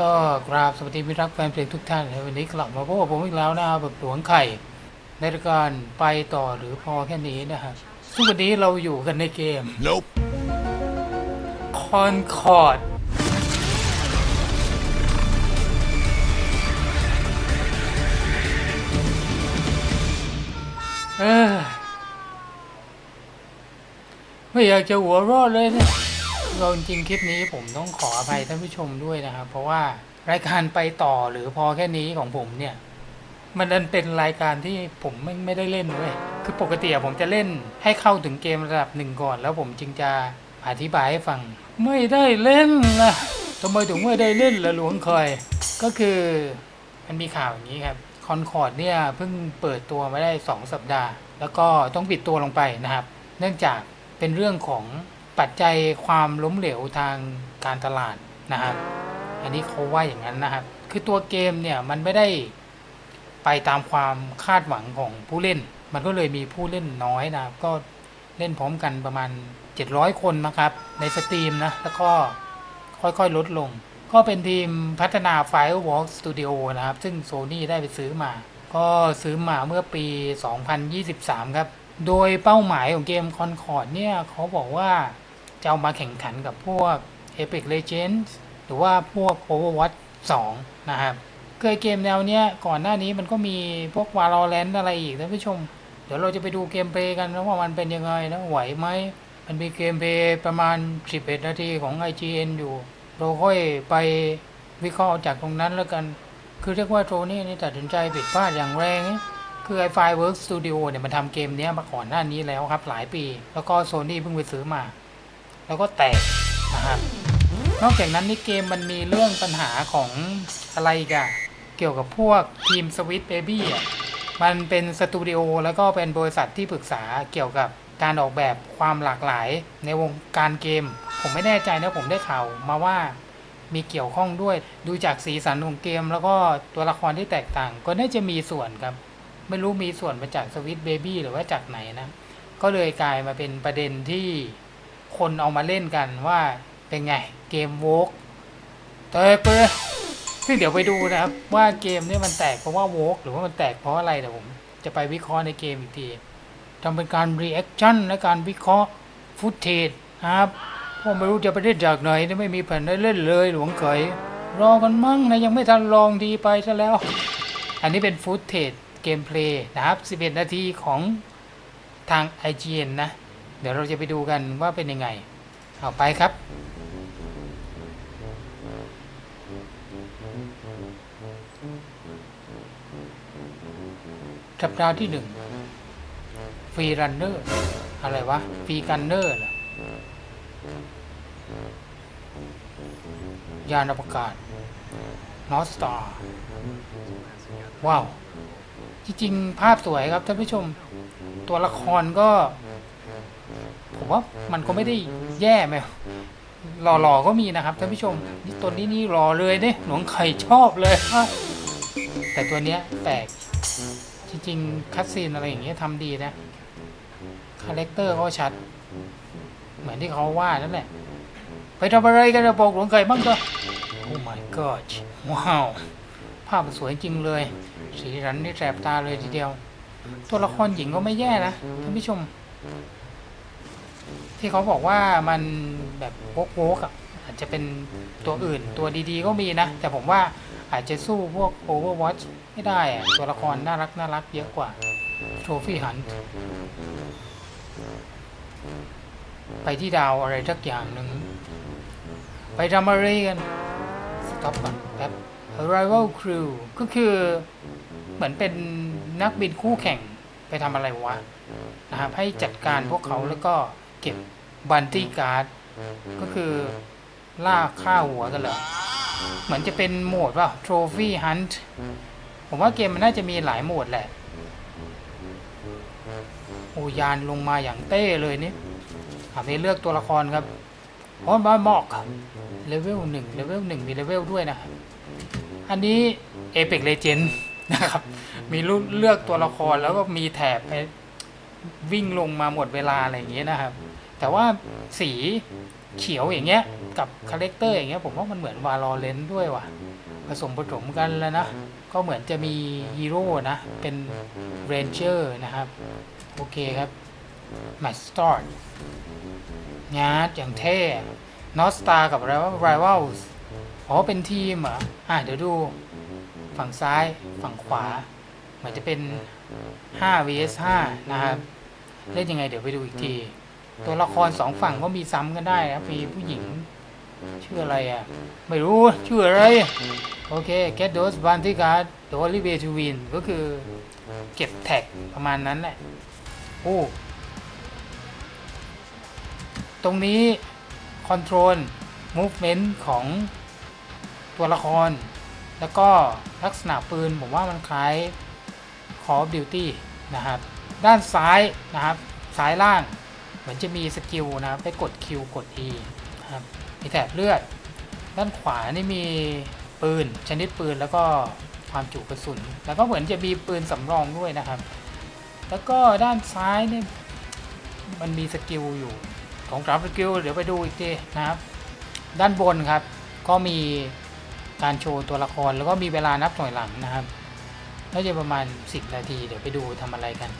ก็กราบสวัสดีมิตรรักแฟนเพลงทุกท่านวันนี้กลับมาพบกับผมอีกแล้วนะครับแบบหลวงไข่ ในรายการไปต่อหรือพอแค่นี้นะฮะซึ่งวันนี้เราอยู่กันในเกม Nope. คอนคอร์ดเออไม่อยากจะหัวเรอดเลยเนี่ย เราจริงๆคลิปนี้ผมต้องขออภัยท่านผู้ชมด้วยนะครับ เพราะว่ารายการไปต่อหรือพอแค่นี้ของผมเนี่ย มันเป็นรายการที่ผมไม่ไม่ได้เล่นเว้ยคือปกติผมจะเล่นให้เข้าถึงเกมระดับหนึ่งก่อน แล้วผมจึงจะอธิบายให้ฟัง ไม่ได้เล่นละทำไมถึงไม่ได้เล่นละหลวงคอย ก็คือมันมีข่าวอย่างนี้ครับคอนคอร์ดเนี่ยเพิ่งเปิดตัวมาได้ 2 สัปดาห์ แล้วก็ต้องปิดตัวลงไปนะครับ เนื่องจากเป็นเรื่องของ ปัจจัยความล้มเหลวทางการตลาดนะครับ อันนี้เขาว่าอย่างนั้นนะครับ คือตัวเกมเนี่ยมันไม่ได้ไปตามความคาดหวังของผู้เล่น มันก็เลยมีผู้เล่นน้อยนะครับ ก็เล่นพร้อมกันประมาณ 700 คนนะครับ ในสตรีมนะ แล้วก็ค่อยๆ ลดลง ก็เป็นทีมพัฒนา Firewalk Studio นะครับ ซึ่ง Sony ได้ไปซื้อมา ก็ซื้อมาเมื่อปี 2023 ครับ โดยเป้าหมายของเกม Concord เนี่ยเขาบอกว่า จะเอามาแข่งขันกับพวก Epic Legends หรือว่าพวก Overwatch 2 นะครับ เคยเกมแนวเนี้ยก่อนหน้านี้มันก็มีพวก Valorant อะไรอีกท่านผู้ชม เดี๋ยวเราจะไปดูเกมเพลย์กันว่ามันเป็นยังไงนะไหวไหม มันมีเกมเพลย์ประมาณ 11 นาทีของ IGN อยู่ เราค่อยไปวิเคราะห์จากตรงนั้นแล้วกัน คือเรียกว่าโทนี่นี่ตัดสินใจผิดพลาดอย่างแรงนะคือไอไฟเวิร์กสตูดิโอเนี่ยมันทำเกมเนี้ยมาก่อนหน้านี้แล้วครับหลายปี แล้วก็โซนี่เพิ่งไปซื้อมา แล้วก็แตกนะครับนอกจากนั้นนี่เกมมันมีเรื่องปัญหาของอะไรกันเกี่ยวกับพวกทีมสวิตเบบี้อะมันเป็นสตูดิโอแล้วก็เป็นบริษัทที่ปรึกษาเกี่ยวกับการออกแบบความหลากหลายในวงการเกม ผมไม่แน่ใจนะผมได้ข่าวมาว่ามีเกี่ยวข้องด้วยดูจากสีสันของเกม แล้วก็ตัวละครที่แตกต่าง ก็น่าจะมีส่วนครับ ไม่รู้มีส่วนมาจากสวิตเบบี้หรือว่าจากไหนนะ ก็เลยกลายมาเป็นประเด็นที่ คนเอามาเล่นกันว่าเป็นไงเกมโวกแตกไปเลซึ่งเดี๋ยวไปดูนะครับ ว่าเกมนี่มันแตกเพราะว่าโวกหรือว่ามันแตกเพราะอะไรเดี๋ยวผมจะไปวิเคราะห์ในเกมอีกทีทำเป็นการรีแอคชั่นและการวิเคราะห์ฟุตเทจนะครับเพราะไม่รู้จะไปเล่นจากไหนนี่ไม่มีแผ่นได้เล่นเลยหลวงเขยรอกันมั่งนะยังไม่ทันลองดีไปซะแล้ว อันนี้เป็นฟุตเทจเกมเพลย์นะครับ 11 นาทีของทาง IGN นะ เดี๋ยวเราจะไปดูกันว่าเป็นยังไง เอาไปครับ สัปดาห์ที่หนึ่งฟรีรันเนอร์อะไรวะฟรีกันเนอร์เหรอยานอวกาศนอสตาร์ว้าว จริง ๆ ภาพสวยครับท่านผู้ชม ตัวละครก็ ผมว่ามันก็ไม่ได้แย่ไหมหล่อๆก็มีนะครับท่านผู้ชมนี่ตัวนี้นี่หล่อเลยเนี่ยหลวงไข่ชอบเลย แต่ตัวเนี้ยแปลกจริงๆคัดซีนอะไรอย่างเงี้ยทำดีนะคาแรคเตอร์ก็ชัด เหมือนที่เขาว่านั่นแหละไปทำอะไรกันนะบอกหลวงไก่บ้างก็โอ้ my god ว้าว ภาพสวยจริงเลย สีสันนี่แสบตาเลยทีเดียว ตัวละครหญิงก็ไม่แย่นะท่านผู้ชม ที่เขาบอกว่ามันแบบโวกโวกๆอะอาจจะเป็นตัวอื่นตัวดีๆก็มีนะ แต่ผมว่าอาจจะสู้พวก Overwatch ไม่ได้อะตัวละครน่ารักน่ารักเยอะกว่า Trophy Hunt ไปที่ดาวอะไรสักอย่างหนึ่ง ไปทำอะไรกันสต็อปก่อนแป๊บ Arrival Crew ก็คือเหมือนเป็นนักบินคู่แข่งไปทำอะไรวะนะครับให้จัดการพวกเขาแล้วก็ เก็บบันตี้การ์ดก็คือล่าฆ่าหัวกันเหรอ เหมือนจะเป็นโหมดว่า Trophy Hunt ผมว่าเกมมันน่าจะมีหลายโหมดแหละ โอยานลงมาอย่างเต้เลยนี่ถามนี้เลือกตัวละครครับโอ้บาบอกเลเวลหนึ่งเลเวลหนึ่งมีเลเวลด้วยนะครับ อันนี้ Apex Legend นะครับ มีรุ่นเลือกตัวละครแล้วก็มีแถบให้วิ่งลงมาหมดเวลาอะไรอย่างเงี้ยนะครับ แต่ว่าสีเขียวอย่างเงี้ยกับคาแรคเตอร์อย่างเงี้ยผมว่ามันเหมือนวาลอเลนด้วยว่ะ ผสมผสมกันแล้วนะ ก็เหมือนจะมีฮีโร่นะ เป็นเรนเจอร์นะครับ โอเคครับแมตสตอร์งาดอย่างเท่นอสตากับไรว่าไรวัลอ๋อเป็นทีมเหรออะเดี๋ยวดู ฝั่งซ้ายฝั่งขวา เหมือนจะเป็น 5 vs 5 นะครับ เล่นยังไงเดี๋ยวไปดูอีกที ตัวละครสองฝั่งก็มีซ้ำกันได้นะมีผู้หญิง ชื่ออะไรอะ ไม่รู้ ชื่ออะไร โอเค get those bounty card the only way to win ก็คือเก็บแท็กประมาณนั้นแหละ โอ้ ตรงนี้ control movement ของตัวละคร แล้วก็ลักษณะปืน ผมว่ามันคล้าย Call of Duty นะครับ ด้านซ้ายนะครับ ซ้ายล่าง มือนจะมีสกิลนะครับไปกด Q กด E นะครับมีแถบเลือด ด้านขวานี่มีปืน ชนิดปืนแล้วก็ความจุกระสุน แล้วก็เหมือนจะมีปืนสำรองด้วยนะครับ แล้วก็ด้านซ้ายนี่มันมีสกิลอยู่ของสามสกิลเดี๋ยวไปดูอีกทีนะครับ ด้านบนครับ ก็มีการโชว์ตัวละครแล้วก็มีเวลานับถอยหลังนะครับน่าจะประมาณ 10 นาที เดี๋ยวไปดูทำอะไรกัน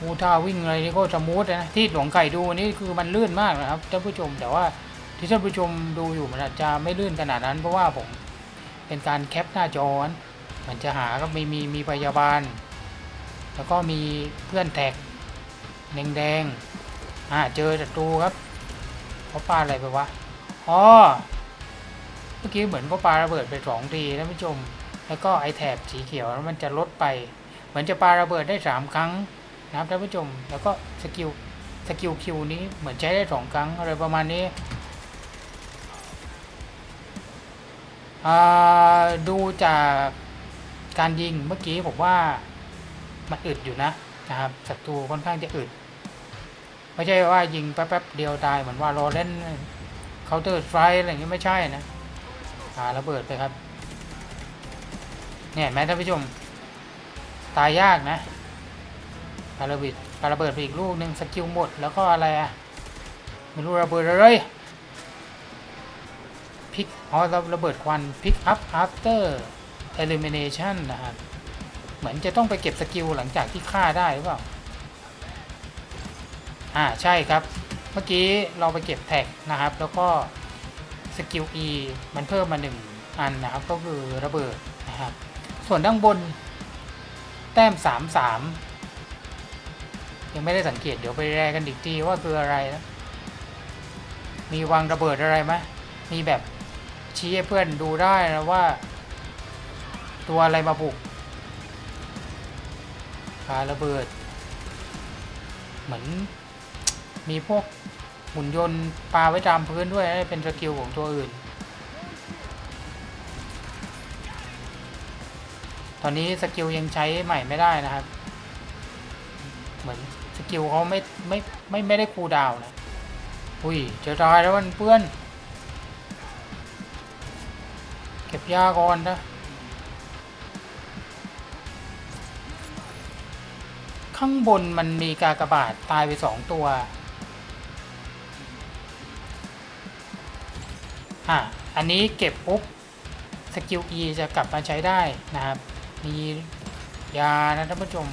อูท่าวิ่งอะไรนี่ก็สมูทนะที่หลวงไก่ดูนี่คือมันลื่นมากนะครับท่านผู้ชมแต่ว่าที่ท่านผู้ชมดูอยู่มันอาจจะไม่ลื่นขนาดนั้น เพราะว่าผมเป็นการแคปหน้าจอนมันจะหาก็มีมีมีพยาบาล แล้วก็มีเพื่อนแท็กแดงๆอ่าเจอศัตรูครับเขาปาอะไรไปวะอ๋อเมื่อกี้เหมือนเขาปาระเบิดไปสองทีท่านผู้ชม แล้วก็ไอแถบสีเขียวมันจะลดไป เหมือนจะปาระเบิดได้สามครั้ง นะครับท่านผู้ชม แล้วก็สกิลสกิลคิวนี้เหมือนใช้ได้สองครั้งอะไรประมาณนี้ดูจากการยิงเมื่อกี้ผมว่ามันอึดอยู่นะนะครับศัตรูค่อนข้างจะอึด ไม่ใช่ว่ายิงแป๊บๆเดียวตายเหมือนว่าโรเล่นเคาน์เตอร์ไตร์อะไรอย่างงี้ไม่ใช่นะหาระเบิดไปครับ เนี่ยเห็นไหมท่านผู้ชม ตายยากนะ ปาระเบิดปาระเบิดไปอีกลูกหนึ่งสกิลหมดแล้วก็อะไรอะไม่รู้ระเบิดอะไรพิกอ๋อระเบิดควันพิกอัพ after elimination นะครับเหมือนจะต้องไปเก็บสกิลหลังจากที่ฆ่าได้หรือเปล่าอ่าใช่ครับ เมื่อกี้เราไปเก็บแท็กนะครับ แล้วก็สกิล E มันเพิ่มมาหนึ่งอันนะครับ ก็คือระเบิดนะครับ ส่วนด้านบน แต้ม 3 3 ยังไม่ได้สังเกตเดี๋ยวไปแรกันอีกทีว่าคืออะไรนะมีวางระเบิดอะไรไหมมีแบบชี้ให้เพื่อนดูได้นะว่า ตัวอะไรมาบุกปาระเบิด เหมือนมีพวกหุ่นยนต์ปาไว้ตามพื้นด้วยนะเป็นสกิลของตัวอื่น ตอนนี้สกิลยังใช้ใหม่ไม่ได้นะครับ กิลเขาไม่ไม่ไม่ไม่ได้คูดาวน์นะอุ้ยจะตายแล้วมันเพื่อน เก็บยาก่อนนะข้างบนมันมีกากบาทตายไปสองตัวอะอันนี้เก็บปุ๊บสกิล E จะกลับมาใช้ได้นะครับ มียานะท่านผู้ชม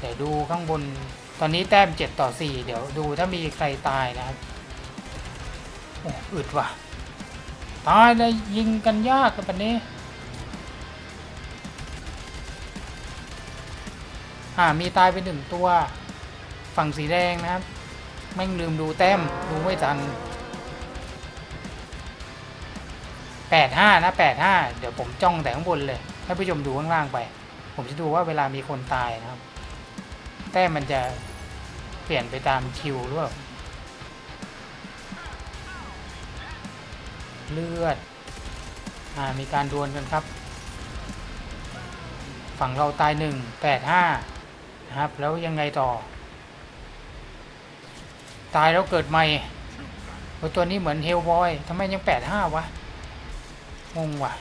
เดี๋ยวดูข้างบน ตอนนี้แต้ม7ต่อ4เดี๋ยวดูถ้ามีใครตายนะครับ โอ้อึดว่ะ ตายเลยยิงกันยากกับปันนี้อ่ามีตายไปหนึ่งตัว ฝั่งสีแดงนะครับ แม่งลืมดูแต้ม ดูไม่ทันแปดห้านะแปดห้าเดี๋ยวผมจ้องแต่ข้างบนเลย ให้ผู้ชมดูข้างล่างไป ผมจะดูว่าเวลามีคนตายนะครับ แต้มมันจะเปลี่ยนไปตามคิวหรือเปล่าเลือดอ่ามีการดวลกันครับ ฝั่งเราตายหนึ่งแปดห้านะครับ แล้วยังไงต่อ ตายแล้วเกิดใหม่โอ้ตัวนี้เหมือนเฮลบอยทำไมยังแปดห้าวะงงว่ะ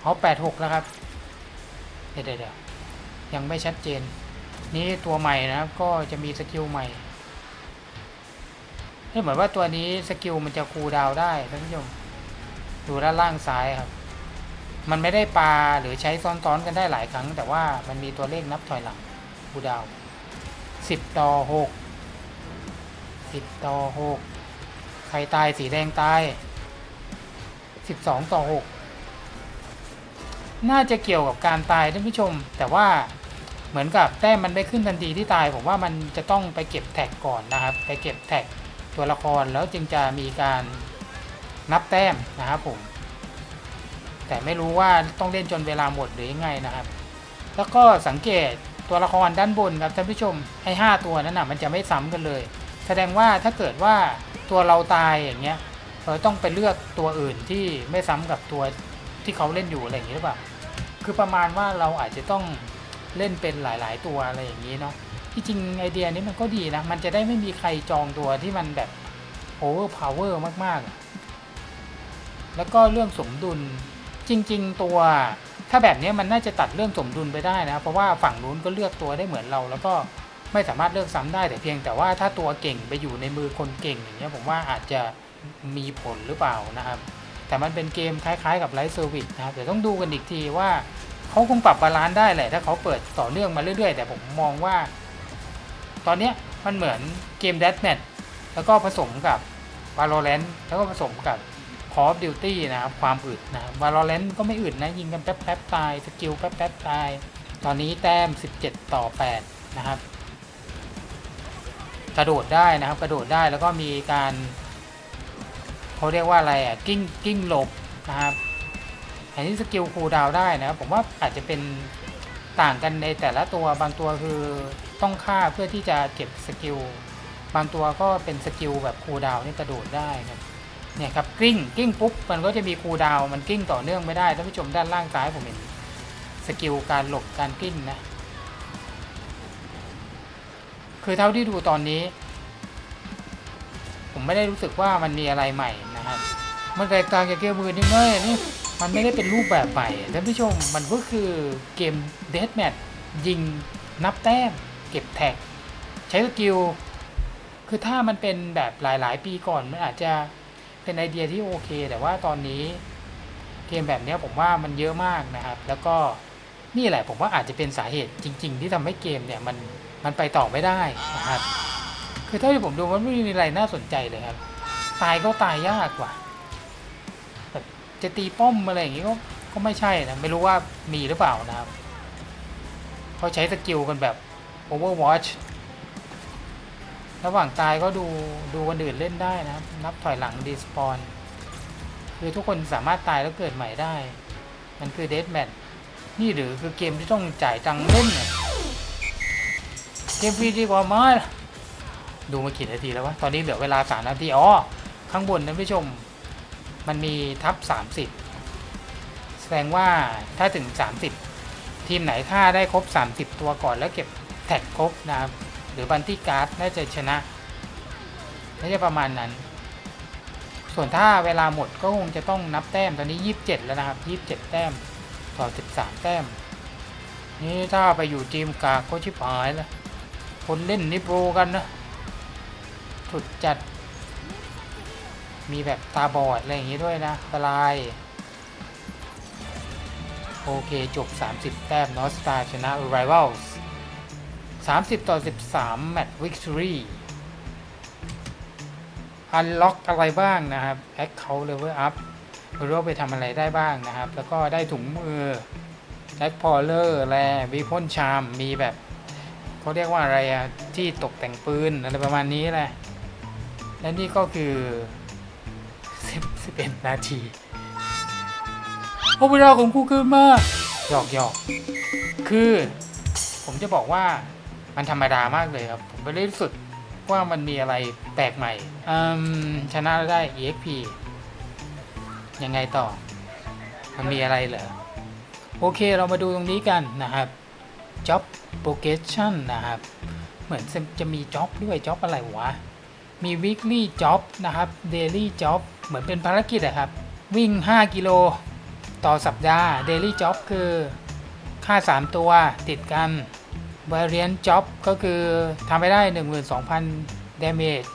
เขาแปดหกแล้วครับ เดี๋ยวเดี๋ยวยังไม่ชัดเจน นี่ตัวใหม่นะครับ ก็จะมีสกิลใหม่ให้เหมือนว่าตัวนี้สกิลมันจะคูลดาวได้ท่านผู้ชมดูด้านล่างซ้ายครับ มันไม่ได้ปลาหรือใช้ซ้อนๆกันได้หลายครั้ง แต่ว่ามันมีตัวเลขนับถอยหลังคูลดาวสิบต่อหกสิบต่อหกใครตายสีแดงตายสิบสองต่อหกน่าจะเกี่ยวกับการตายท่านผู้ชม แต่ว่า เหมือนกับแต้มมันไม่ขึ้นทันทีที่ตาย ผมว่ามันจะต้องไปเก็บแท็กก่อนนะครับ ไปเก็บแท็กตัวละครแล้วจึงจะมีการนับแต้มนะครับผม แต่ไม่รู้ว่าต้องเล่นจนเวลาหมดหรือยังไงนะครับ แล้วก็สังเกตตัวละครด้านบนครับท่านผู้ชมไอ้ห้าตัวนั้นนะมันจะไม่ซ้ำกันเลย แสดงว่าถ้าเกิดว่าตัวเราตายอย่างเงี้ยเราต้องไปเลือกตัวอื่นที่ไม่ซ้ำกับตัวที่เขาเล่นอยู่อะไรอย่างนี้ยหรือเปล่าคือประมาณว่าเราอาจจะต้อง เล่นเป็นหลาย ๆ ตัวอะไรอย่างนี้เนาะที่จริงไอเดียนี้มันก็ดีนะ มันจะได้ไม่มีใครจองตัวที่มันแบบ over power มาก ๆ แล้วก็เรื่องสมดุลจริง ๆ ตัวถ้าแบบนี้มันน่าจะตัดเรื่องสมดุลไปได้นะ เพราะว่าฝั่งนู้นก็เลือกตัวได้เหมือนเรา แล้วก็ไม่สามารถเลือกซ้ำได้แต่เพียงแต่ว่าถ้าตัวเก่งไปอยู่ในมือคนเก่งอย่างเงี้ยผมว่าอาจจะมีผลหรือเปล่านะครับ แต่มันเป็นเกมคล้ายๆกับไลฟ์เซอร์วิสนะครับเดี๋ยวต้องดูกันอีกทีว่า เขาคงปรับบาลานซ์ได้แหละ ถ้าเขาเปิดต่อเนื่องมาเรื่อยๆ แต่ผมมองว่า ตอนเนี้มันเหมือนเกม Deathmatch แล้วก็ผสมกับ Valorant แล้วก็ผสมกับ Call of Duty นะครับ ความอึดนะ Valorant ก็ไม่อึดนะ ยิงกันแป๊บๆตาย สกิลแป๊บๆตาย ตอนนี้แต้ม 17 ต่อ 8 นะครับ กระโดดได้นะครับ กระโดดได้แล้วก็มีการเขาเรียกว่าอะไรอะ กิ้งกิ้งหลบนะครับ อันนี้สกิลคูลดาวได้นะครับผมว่าอาจจะเป็นต่างกันในแต่ละตัวบางตัวคือต้องฆ่าเพื่อที่จะเก็บสกิลบางตัวก็เป็นสกิลแบบคูลดาวนี่กระโดดได้ครับเนี่ยครับกลิ้งกลิ้งปุ๊บมันก็จะมีคูลดาวมันกลิ้งต่อเนื่องไม่ได้ท่านผู้ชมด้านล่างซ้ายผมเห็นสกิลการหลบการกลิ้งนะคือเท่าที่ดูตอนนี้ ผมไม่ได้รู้สึกว่ามันมีอะไรใหม่นะครับมันแตกต่างจากเกมมือนี่เงยนี่ มันไม่ได้เป็นรูปแบบใหม่ท่านผู้ชมมันก็คือเกมเดสแมทยิงนับแต้ม เก็บแท็ก ใช้สกิล คือถ้ามันเป็นแบบหลาย ๆ ปีก่อนมันอาจจะเป็นไอเดียที่โอเค แต่ว่าตอนนี้เกมแบบนี้ผมว่ามันเยอะมากนะครับ แล้วก็นี่แหละผมว่าอาจจะเป็นสาเหตุจริง ๆ ที่ทำให้เกมเนี่ยมันมันไปต่อไม่ได้นะครับ คือเท่าที่ผมดูมันไม่มีอะไรน่าสนใจเลยครับ ตายก็ตายยากกว่า จะตีป้อมอะไรอย่างงี้ก็ก็ไม่ใช่นะ ไม่รู้ว่ามีหรือเปล่านะครับเขาใช้สกิลกันแบบ Overwatch ระหว่างตายก็ดูดูคนอื่นเล่นได้นะรับนับถอยหลังดีสปอนคือทุกคนสามารถตายแล้วเกิดใหม่ได้ มันคือเด a แม t นี่หรือคือเกมที่ต้องจ่ายตังค์เล่นเกมฟรีดีกว่ามาดูมากี่นาทีแล้ววะ ตอนนี้เหลือเวลาสามนาทีอ๋อข้างบนนะผู้ชม มันมีทับ 30 แสดงว่าถ้าถึง 30 ทีมไหนฆ่าได้ครบ 30 ตัวก่อนแล้วเก็บแท็กครบนะครับ หรือบันที่การ์ดน่าจะชนะน่าจะประมาณนั้น ส่วนถ้าเวลาหมดก็คงจะต้องนับแต้มตอนนี้ 27 แล้วนะครับ 27 แต้มต่อ 13 แต้ม นี่ถ้าไปอยู่ทีมกาก็ชิบหายแล้วคนเล่นนิโปรกันนะสุดจัด มีแบบตาบอดอะไรอย่างงี้ด้วยนะปลาย โอเค จบ 30 แต้มนอสตาชนะ Rivals 30 ต่อ 13 แมตช์วิกตอรี่อันล็อกอะไรบ้างนะครับ Account Level Up ไม่รู้ว่าไปทำอะไรได้บ้างนะครับ แล้วก็ได้ถุงมือแจ็คพอลเลอร์แลวีพ่นชาม มีแบบเขาเรียกว่าอะไรอะที่ตกแต่งปืนอะไรประมาณนี้แหละ และนี่ก็คือ 11นาทีโอ้เวลาของกูเกินมากหยอกหยอกคือ ผมจะบอกว่ามันธรรมดามากเลยครับ ผมไม่ได้รู้สึกว่ามันมีอะไรแปลกใหม่อืมชนะได้ EXP ยังไงต่อ มันมีอะไรเหรอ โอเคเรามาดูตรงนี้กันนะครับ Job Progression นะครับ เหมือนจะมี Job ด้วย Job อะไรวะ มี Weekly Job นะครับ Daily Job เหมือนเป็นภารกิจอะครับ วิ่ง 5 กิโล ต่อสัปดาห์ Daily Job คือค่า 3 ตัวติดกัน Variant Job ก็คือทำไปได้ 12,000 damage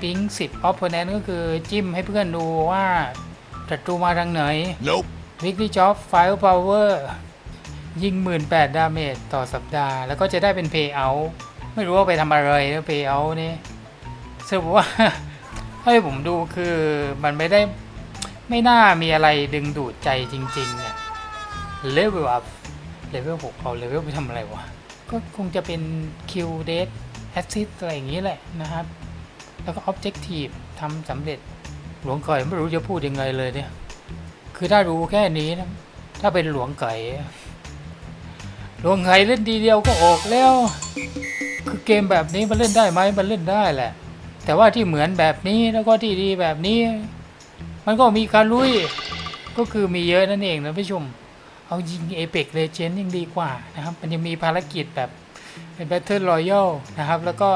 ปิงสิบออฟเ n น n t ก็คือจิ้มให้เพื่อนดูว่าศัตรูมาทางไหน Nope. วิกฤตจ็อบไฟล์พาวเวอร์ยิง 18,000ดาเมจต่อสัปดาห์ แล้วก็จะได้เป็นเพย์เอาไม่รู้ว่าไปทำอะไรนะเพย์เอานี่สรุปว่า ให้ผมดูคือมันไม่ได้ไม่น่ามีอะไรดึงดูดใจจริง ๆ เนี่ยเลเวลอัพเลเวลหกเอาเลเวลไปทำอะไรวะ ก็คงจะเป็นคิวเดทแอสซิสอะไรอย่างนี้แหละนะครับ แล้วก็ออบเจกตีฟทำสำเร็จหลวงไก่ไม่รู้จะพูดยังไงเลยเนี่ย คือถ้ารู้แค่นี้นะ ถ้าเป็นหลวงไก่หลวงไก่เล่นดีเดียวก็ออกแล้ว คือเกมแบบนี้มันเล่นได้ไหมมันเล่นได้แหละ แต่ว่าที่เหมือนแบบนี้แล้วก็ที่ดีแบบนี้ มันก็มีการลุย ก็คือมีเยอะนั่นเองนะผู้ชม เอายิงเอ e ป l เลเจนยังดีกว่านะครับ มันยังมีภารกิจแบบเป็น Battle Royale นะครับ แล้วก็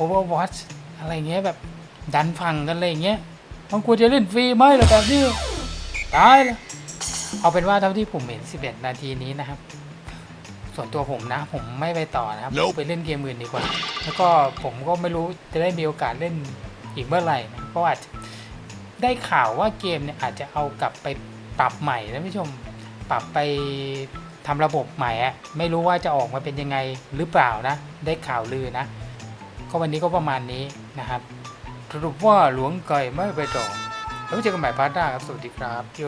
Overwatch อะไรเงี้ยแบบดันฟังกันอะไรเงี้ยมันควรจะเล่นฟรีไหมล่ะแบบนี้ตายละเอาเป็นว่าเท่าที่ผมเห็น 11 นาทีนี้นะครับ ส่วนตัวผมนะ ผมไม่ไปต่อนะครับ Nope ไปเล่นเกมอื่นดีกว่า แล้วก็ผมก็ไม่รู้จะได้มีโอกาสเล่นอีกเมื่อไหร่นะเพราะอาจจะได้ข่าวว่าเกมเนี่ยอาจจะเอากลับไปปรับใหม่นะผู้ชมปรับไปทำระบบใหม่อะไม่รู้ว่าจะออกมาเป็นยังไงหรือเปล่านะ ได้ข่าวลือนะ ก็วันนี้ก็ประมาณนี้นะครับสรุปว่าหลวงไก่ไม่ไปต่อแล้วเจอกันใหม่พาร์ทหน้าครับ สวัสดีครับโย